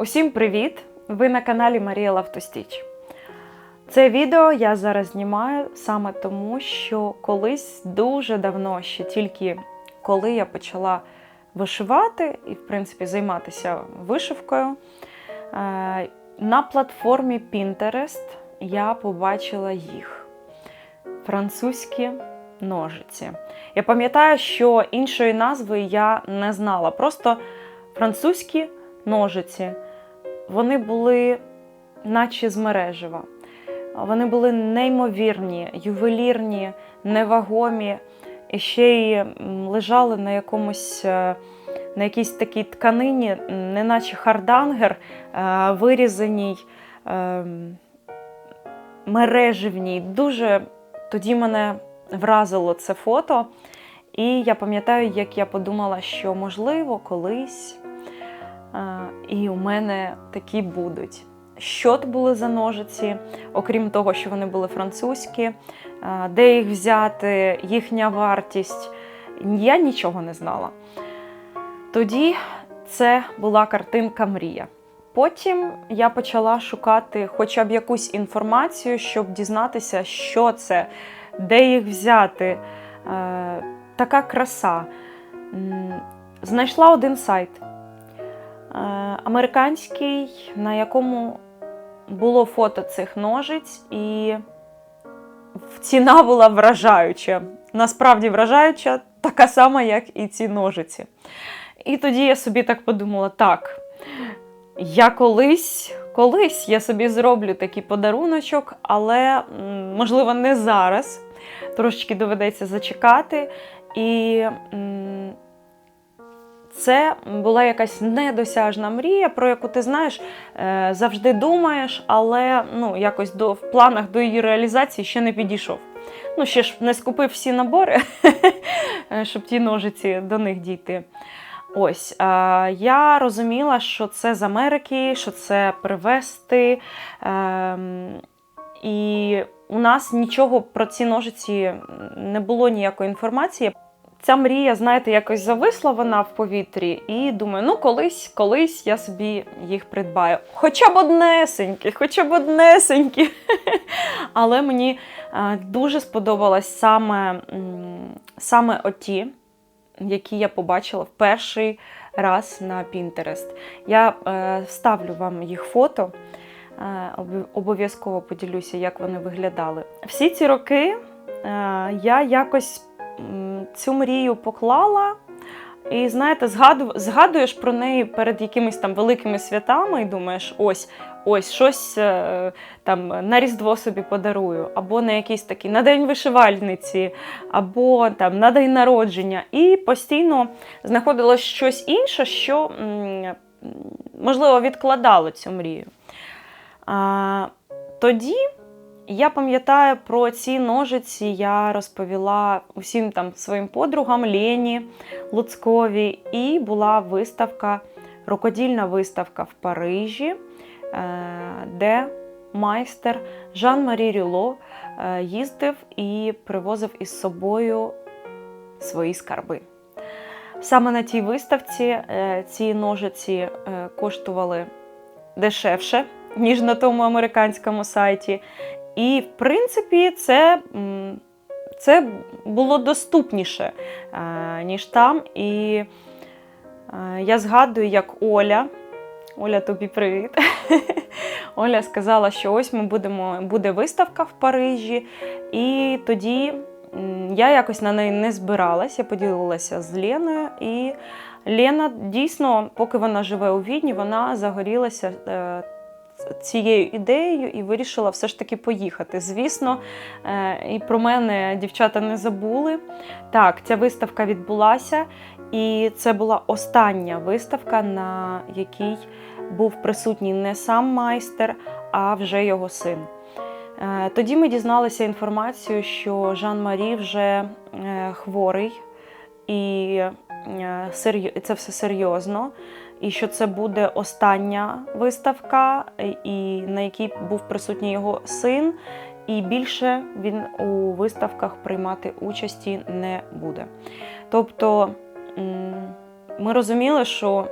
Усім привіт! Ви на каналі Марія Лавтостіч. Це відео я зараз знімаю саме тому, що колись дуже давно, ще тільки коли я почала вишивати і, в принципі, займатися вишивкою, е, на платформі Pinterest я побачила їх французькі ножиці. Я пам'ятаю, що іншої назви я не знала. Просто французькі ножиці. Вони були, наче з мережева. Вони були неймовірні, ювелірні, невагомі, і ще й лежали на якомусь. е, На якійсь такій тканині, неначе хардангер, е, вирізаній, е, мереживній. Дуже тоді мене вразило це фото. І я пам'ятаю, як я подумала, що можливо колись і у мене такі будуть. Що то були за ножиці, окрім того, що вони були французькі, де їх взяти, їхня вартість. Я нічого не знала. Тоді це була картинка Мрія. Потім я почала шукати хоча б якусь інформацію, щоб дізнатися, що це, де їх взяти. Е, така краса. Знайшла один сайт американський, на якому було фото цих ножиць, і ціна була вражаюча. Насправді вражаюча, така сама, як і ці ножиці. І тоді я собі так подумала: так, я колись, колись я собі зроблю такий подаруночок, але можливо не зараз. Трошечки доведеться зачекати. І це була якась недосяжна мрія, про яку ти знаєш, е, завжди думаєш, але ну, якось до, в планах до її реалізації ще не підійшов. Ну, ще ж не скупив всі набори, щоб ті ножиці до них дійти. Ось, я розуміла, що це з Америки, що це привезти. ем, і у нас нічого про ці ножиці не було ніякої інформації. Ця мрія, знаєте, якось зависла вона в повітрі, і думаю, ну колись, колись я собі їх придбаю. Хоча б однесенькі, хоча б однесенькі. Але мені е, дуже сподобалось саме, саме оті, які я побачила в перший раз на Pinterest. Я е, вставлю вам їх фото. Е, Обов'язково поділюся, як вони виглядали. Всі ці роки я якось цю мрію поклала. І знаєте, згадуєш про неї перед якимись там великими святами і думаєш, ось, ось щось е, там на Різдво собі подарую, або на якийсь такий на день вишивальниці, або там на день народження. І постійно знаходилось щось інше, що можливо відкладало цю мрію. А, тоді я пам'ятаю про ці ножиці, я розповіла усім там своїм подругам Лені Луцькові, і була виставка, рукодільна виставка в Парижі, е, де майстер Жан-Марі Рюло е, їздив і привозив із собою свої скарби. Саме на тій виставці е, ці ножиці коштували дешевше, ніж на тому американському сайті. І, в принципі, це, це було доступніше, е, ніж там. І е, я згадую, як Оля. Оля, тобі привіт. Оля сказала, що ось ми будемо, буде виставка в Парижі, і тоді я якось на неї не збиралася, я поділилася з Леною. І Лена дійсно, поки вона живе у Відні, вона загорілася е, цією ідеєю і вирішила все ж таки поїхати. Звісно, е, і про мене дівчата не забули. Так, ця виставка відбулася, і це була остання виставка, на якій був присутній не сам майстер, а вже його син. Е, Тоді ми дізналися інформацію, що Жан-Марі вже е, хворий, і це все серйозно і що це буде остання виставка, і на якій був присутній його син, і більше він у виставках приймати участі не буде. Тобто ми розуміли, що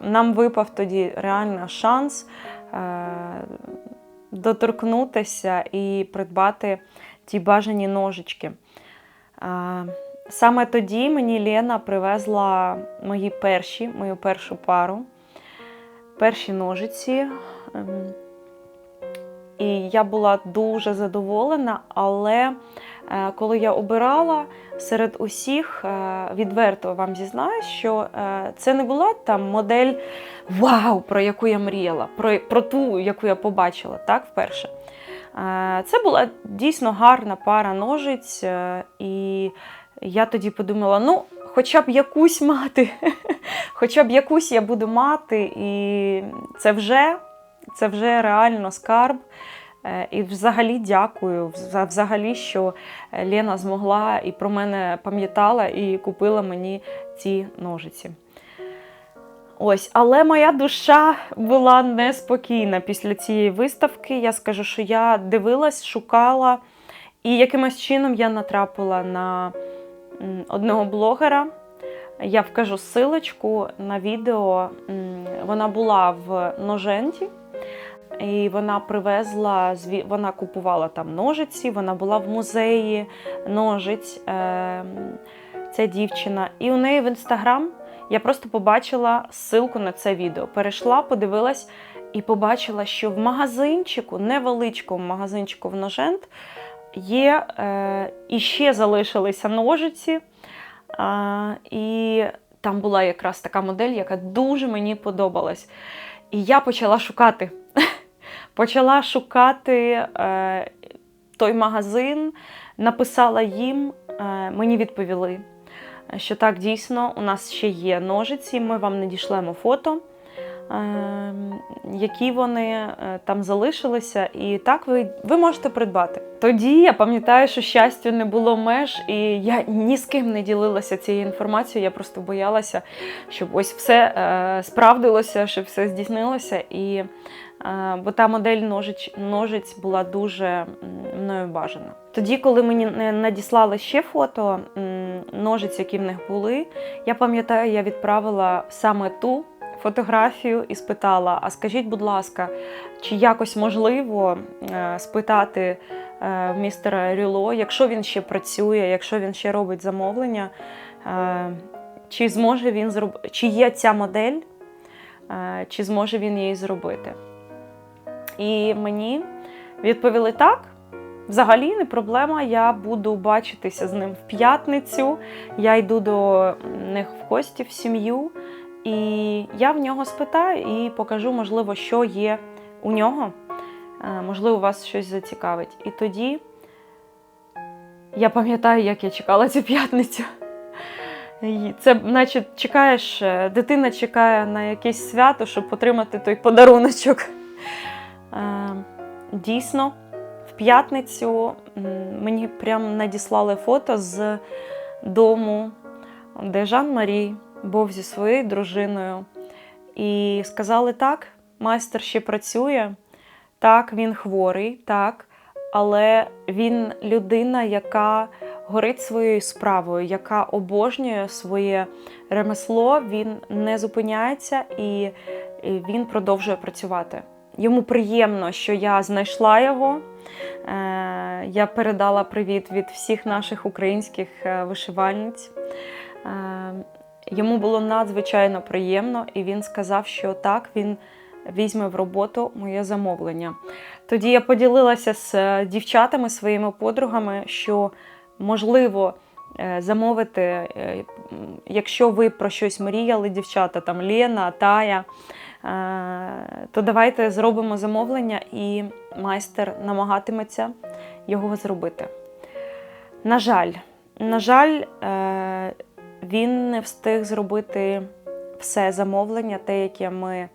нам, випав тоді реально шанс е, доторкнутися і придбати ті бажані ножички. Саме тоді мені Лена привезла мої перші, мою першу пару, перші ножиці. Ем, і я була дуже задоволена, але е, коли я обирала серед усіх, е, відверто вам зізнаюсь, що е, це не була там модель Вау, про яку я мріяла, про, про ту, яку я побачила, так, вперше. Це була дійсно гарна пара ножиць, і я тоді подумала: ну, хоча б якусь мати, хоча б якусь я буду мати, і це вже це вже реально скарб. Е, і взагалі дякую, взагалі, що Лена змогла і про мене пам'ятала і купила мені ці ножиці. Ось, але моя душа була неспокійна після цієї виставки. Я скажу, що я дивилась, шукала, і якимось чином я натрапила на одного блогера. Я вкажу силочку на відео. Вона була в ноженті. І вона привезла, вона купувала там ножиці, вона була в музеї ножиць, ем, ця дівчина. І у неї в інстаграм я просто побачила ссылку на це відео. Перейшла, подивилась і побачила, що в магазинчику, невеличкому магазинчику в ножент, є е, і ще залишилися ножиці. Е, і там була якраз така модель, яка дуже мені подобалась. І я почала шукати. Почала шукати е, той магазин, написала їм, е, мені відповіли, що так, дійсно, у нас ще є ножиці, ми вам надішлемо фото, які вони е, там залишилися, і так ви, ви можете придбати. Тоді я пам'ятаю, що щастя не було меж, і я ні з ким не ділилася цією інформацією. Я просто боялася, щоб ось все е, справдилося, щоб все здійснилося. І бо та модель ножиць, ножиць була дуже мною бажана. Тоді, коли мені надіслали ще фото ножиць, які в них були, я пам'ятаю, я відправила саме ту фотографію і спитала: а скажіть, будь ласка, чи якось можливо е, спитати е, містера Рюло, якщо він ще працює, якщо він ще робить замовлення, е, чи зможе він зробити, чи є ця модель, чи зможе він її зробити? І мені відповіли так. Взагалі не проблема, я буду бачитися з ним в п'ятницю. Я йду до них в гості в сім'ю, і я в нього спитаю і покажу, можливо, що є у нього. Е, можливо, вас щось зацікавить. І тоді я пам'ятаю, як я чекала цю п'ятницю. Це, значить, чекаєш, е, дитина чекає на якесь свято, щоб отримати той подаруночок. Е, дійсно, в п'ятницю мені прям надіслали фото з дому, де Жан Марій був зі своєю дружиною. І сказали: так, майстер ще працює, так, він хворий, так, але він людина, яка горить своєю справою, яка обожнює своє ремесло, він не зупиняється і він продовжує працювати. Йому приємно, що я знайшла його. Е, я передала привіт від всіх наших українських е, вишивальниць. Е, йому було надзвичайно приємно, і він сказав, що так, він візьме в роботу моє замовлення. Тоді я поділилася з дівчатами, своїми подругами, що можливо замовити, якщо ви про щось мріяли, дівчата, там Лена, Тая. Е, то давайте зробимо замовлення, і майстер намагатиметься його зробити. На жаль, на жаль, е, він не встиг зробити все замовлення, те, яке ми,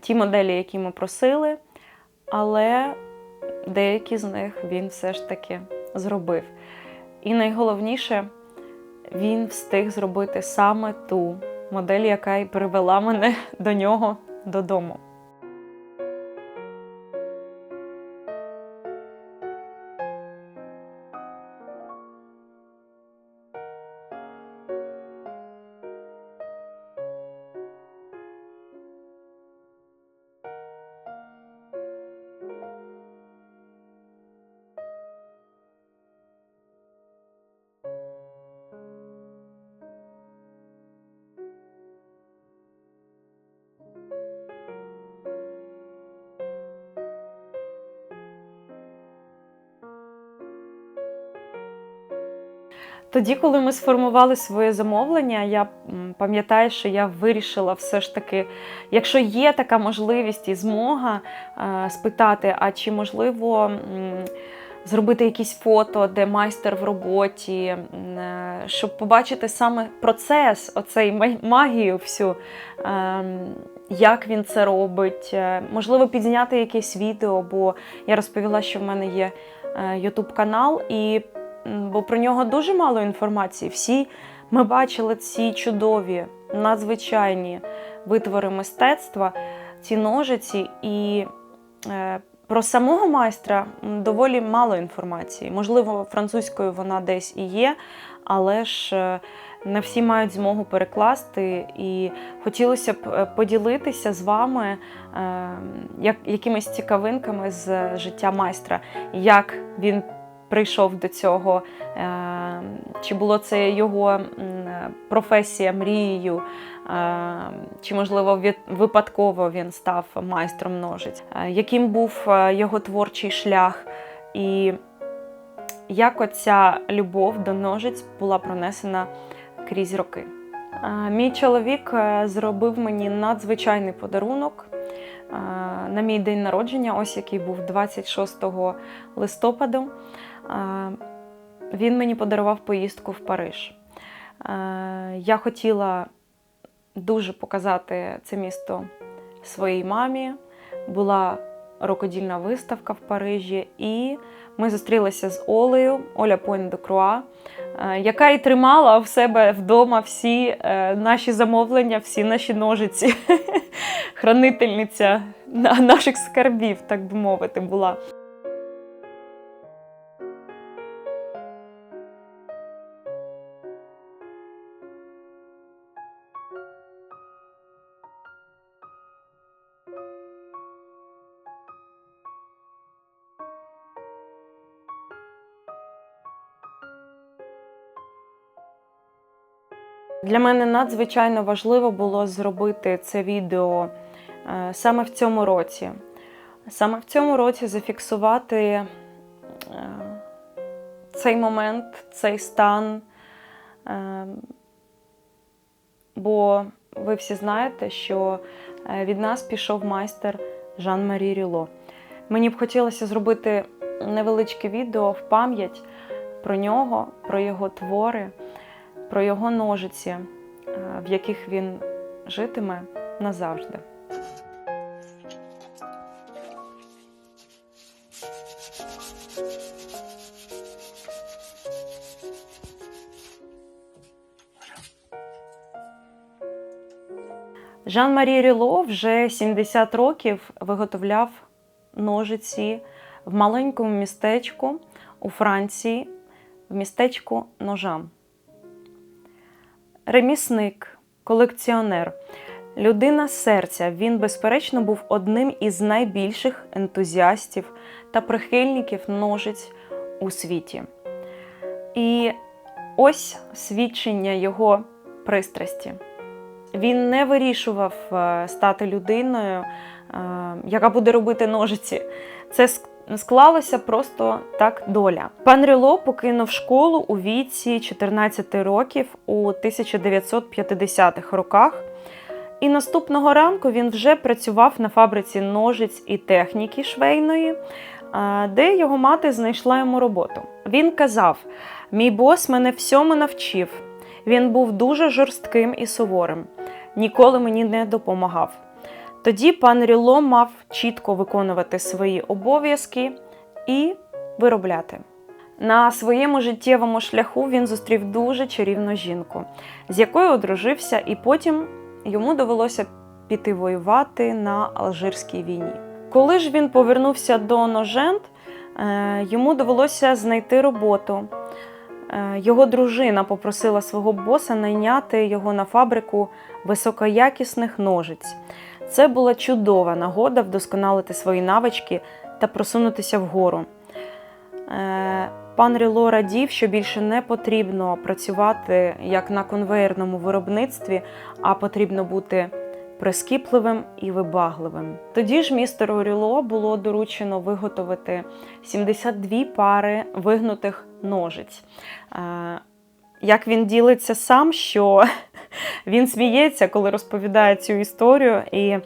ті моделі, які ми просили, але деякі з них він все ж таки зробив. І найголовніше, він встиг зробити саме ту модель, яка й привела мене до нього додому. Тоді, коли ми сформували своє замовлення, я пам'ятаю, що я вирішила все ж таки, якщо є така можливість і змога е, спитати, а чи можливо зробити якісь фото, де майстер в роботі, е, щоб побачити саме процес, оцей магію всю. ем, як він це робить, е, можливо, підзняти якесь відео, бо я розповіла, що в мене є YouTube канал, і бо про нього дуже мало інформації. Всі ми бачили ці чудові, надзвичайні витвори мистецтва, ці ножиці, і е, про самого майстра доволі мало інформації. Можливо, французькою вона десь і є, але ж е, не всі мають змогу перекласти. І хотілося б е, поділитися з вами як, якимись цікавинками з життя майстра, як він прийшов до цього, е, чи було це його професія мрією, е, чи, можливо, випадково він став майстром ножиць, Е, яким був його творчий шлях, і як оця любов до ножиць була пронесена крізь роки. Мій чоловік зробив мені надзвичайний подарунок. На мій день народження, ось який був 26 листопаду. Він мені подарував поїздку в Париж. Я хотіла дуже показати це місто своїй мамі. Була рукодільна виставка в Парижі, і ми зустрілися з Олею, Оля Пойн де Круа, е, яка і тримала в себе вдома всі е, наші замовлення, всі наші ножиці. Хранительниця наших скарбів, так би мовити, була. Для мене надзвичайно важливо було зробити це відео е, саме в цьому році. Саме в цьому році зафіксувати е, цей момент, цей стан. Е, Бо ви всі знаєте, що від нас пішов майстер Жан-Марі Ріло. Мені б хотілося зробити невеличке відео в пам'ять про нього, про його твори, про його ножиці, е, в яких він житиме назавжди. Жан-Марі Ріло вже 70 років виготовляв ножиці в маленькому містечку у Франції, в містечку Ножам. Ремісник, колекціонер, людина серця. Він, безперечно, був одним із найбільших ентузіастів та прихильників ножиць у світі. І ось свідчення його пристрасті. Він не вирішував е, стати людиною, е, яка буде робити ножиці. Це склалося просто так доля. Пан Ріло покинув школу у віці 14 років у 1950-х роках. І наступного ранку він вже працював на фабриці ножиць і техніки швейної, де його мати знайшла йому роботу. Він казав: Мій бос мене всьому навчив. Він був дуже жорстким і суворим, ніколи мені не допомагав. Тоді пан Ріло мав чітко виконувати свої обов'язки і виробляти. На своєму життєвому шляху він зустрів дуже чарівну жінку, з якою одружився, і потім йому довелося піти воювати на Алжирській війні. Коли ж він повернувся до Ножент, е, йому довелося знайти роботу. Е, Його дружина попросила свого боса найняти його на фабрику високоякісних ножиць. Це була чудова нагода вдосконалити свої навички та просунутися вгору. Е, Пан Ріло радів, що більше не потрібно працювати як на конвеєрному виробництві, а потрібно бути прискіпливим і вибагливим. Тоді ж містеру Ріло було доручено виготовити 72 пари вигнутих ножиць. Як він ділиться сам, що він сміється, коли розповідає цю історію, і е,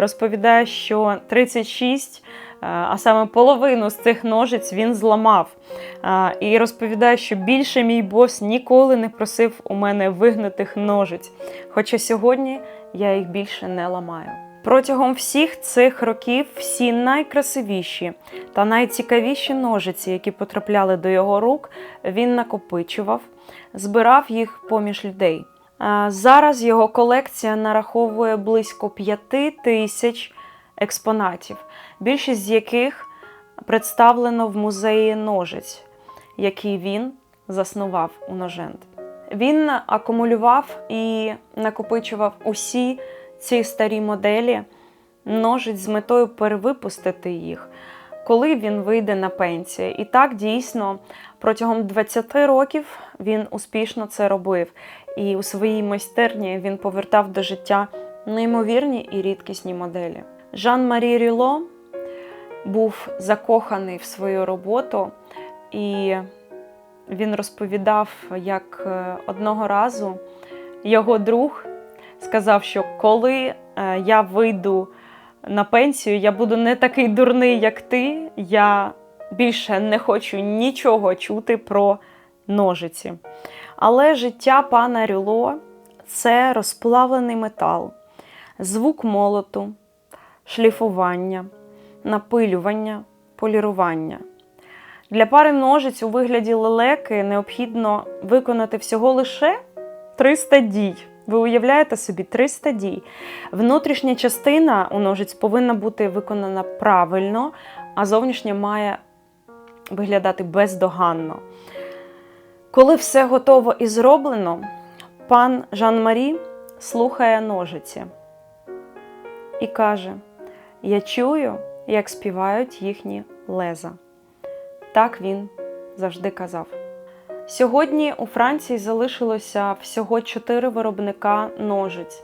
розповідає, що 36, е, а саме половину з цих ножиць він зламав. Е, і розповідає, що більше мій бос ніколи не просив у мене вигнутих ножиць. Хоча сьогодні я їх більше не ламаю. Протягом всіх цих років всі найкрасивіші та найцікавіші ножиці, які потрапляли до його рук, він накопичував, збирав їх поміж людей. Зараз його колекція нараховує близько п'яти тисяч експонатів, більшість з яких представлено в музеї ножиць, який він заснував у Ножент. Він акумулював і накопичував усі ці старі моделі, ножиць з метою перевипустити їх, коли він вийде на пенсію. І так дійсно протягом 20 років він успішно це робив. І у своїй майстерні він повертав до життя неймовірні і рідкісні моделі. Жан-Марі Ріло був закоханий в свою роботу, і він розповідав, як е, одного разу його друг сказав, що коли е, я вийду на пенсію, я буду не такий дурний, як ти. Я більше не хочу нічого чути про ножиці. Але життя пана Рюло це розплавлений метал, звук молоту, шліфування, напилювання, полірування. Для пари ножиць у вигляді лелеки необхідно виконати всього лише 300 дій. Ви уявляєте собі 300 дій. Внутрішня частина у ножиць повинна бути виконана правильно, а зовнішня має виглядати бездоганно. Коли все готово і зроблено, пан Жан-Марі слухає ножиці і каже: Я чую, як співають їхні леза. Так він завжди казав. Сьогодні у Франції залишилося всього чотири виробника ножиць.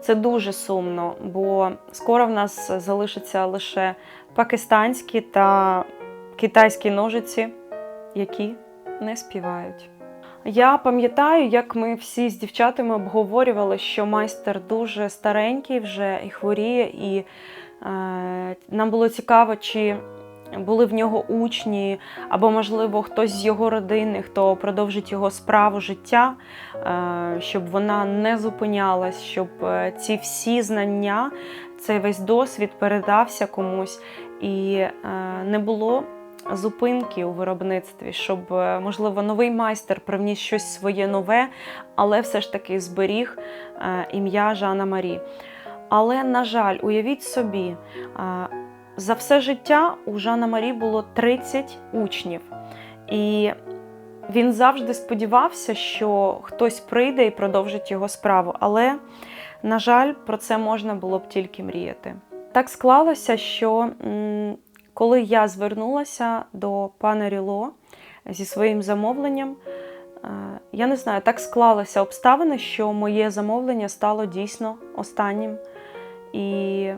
Це дуже сумно, бо скоро в нас залишаться лише пакистанські та китайські ножиці, які не співають. Я пам'ятаю, як ми всі з дівчатами обговорювали, що майстер дуже старенький вже і хворіє, і е, нам було цікаво, чи були в нього учні, або, можливо, хтось з його родини, хто продовжить його справу життя, е, щоб вона не зупинялась, щоб е, ці всі знання, цей весь досвід передався комусь і е, не було. Зупинки у виробництві, щоб, можливо, новий майстер привніс щось своє нове, але все ж таки зберіг ім'я Жана Марі. Але, на жаль, уявіть собі, за все життя у Жана Марі було 30 учнів, і він завжди сподівався, що хтось прийде і продовжить його справу. Але, на жаль, про це можна було б тільки мріяти. Так склалося, що коли я звернулася до пана Ріло зі своїм замовленням, е, я не знаю, так склалися обставини, що моє замовлення стало дійсно останнім. І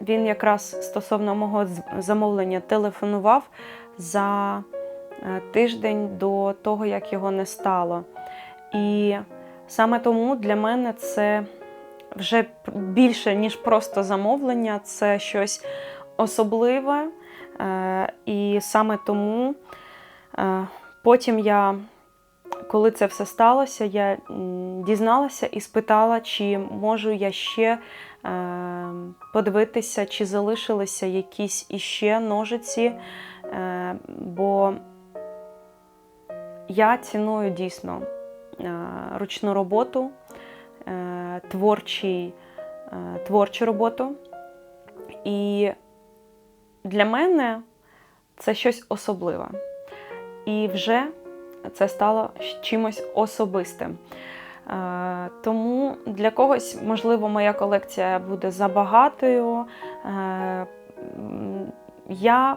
він якраз стосовно мого замовлення телефонував за е, тиждень до того, як його не стало. І саме тому для мене це вже більше, ніж просто замовлення, це щось особливе. Е, і саме тому е, потім я, коли це все сталося, я дізналася і спитала, чи можу я ще Ем, подивитися, чи залишилися якісь іще ножиці, е, бо я ціную дійсно е, ручну роботу, е, творчий, творчу роботу. І для мене це щось особливе. І вже це стало чимось особистим. Е, тому для когось, можливо, моя колекція буде забагатою. Е, я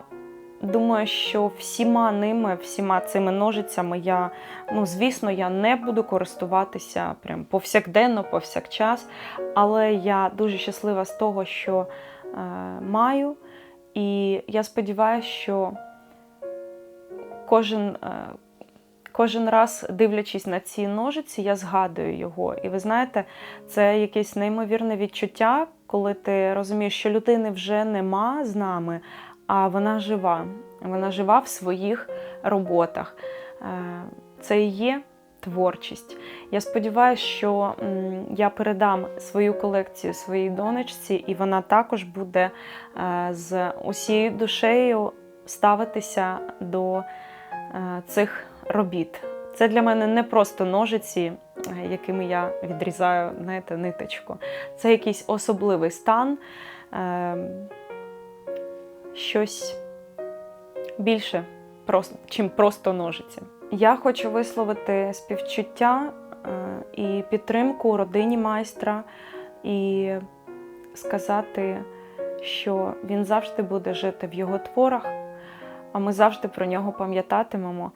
думаю, що всіма ними, всіма цими ножицями я, ну, звісно, я не буду користуватися прям повсякденно, повсякчас. Але я дуже щаслива з того, що е, маю. І я сподіваюся, що кожен кожен раз, дивлячись на ці ножиці, я згадую його. І ви знаєте, це якесь неймовірне відчуття, коли ти розумієш, що людини вже нема з нами, а вона жива. Вона жива в своїх роботах. Е, Це і є творчість. Я сподіваюся, що я передам свою колекцію своїй донечці, і вона також буде е, з усією душею ставитися до е, цих робіт. Це для мене не просто ножиці, е, якими я відрізаю знаєте, ниточку. Це якийсь особливий стан, щось більше, чим просто ножиці. Я хочу висловити співчуття е, і підтримку родині майстра і сказати, що він завжди буде жити в його творах, а ми завжди про нього пам'ятатимемо.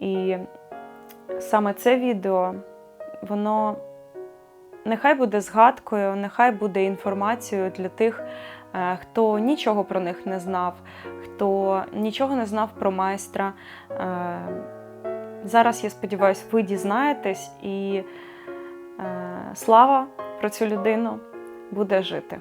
І саме це відео, воно нехай буде згадкою, нехай буде інформацією для тих, е, хто нічого про них не знав, хто нічого не знав про майстра. Зараз, я сподіваюся, ви дізнаєтесь, і е, слава про цю людину буде жити.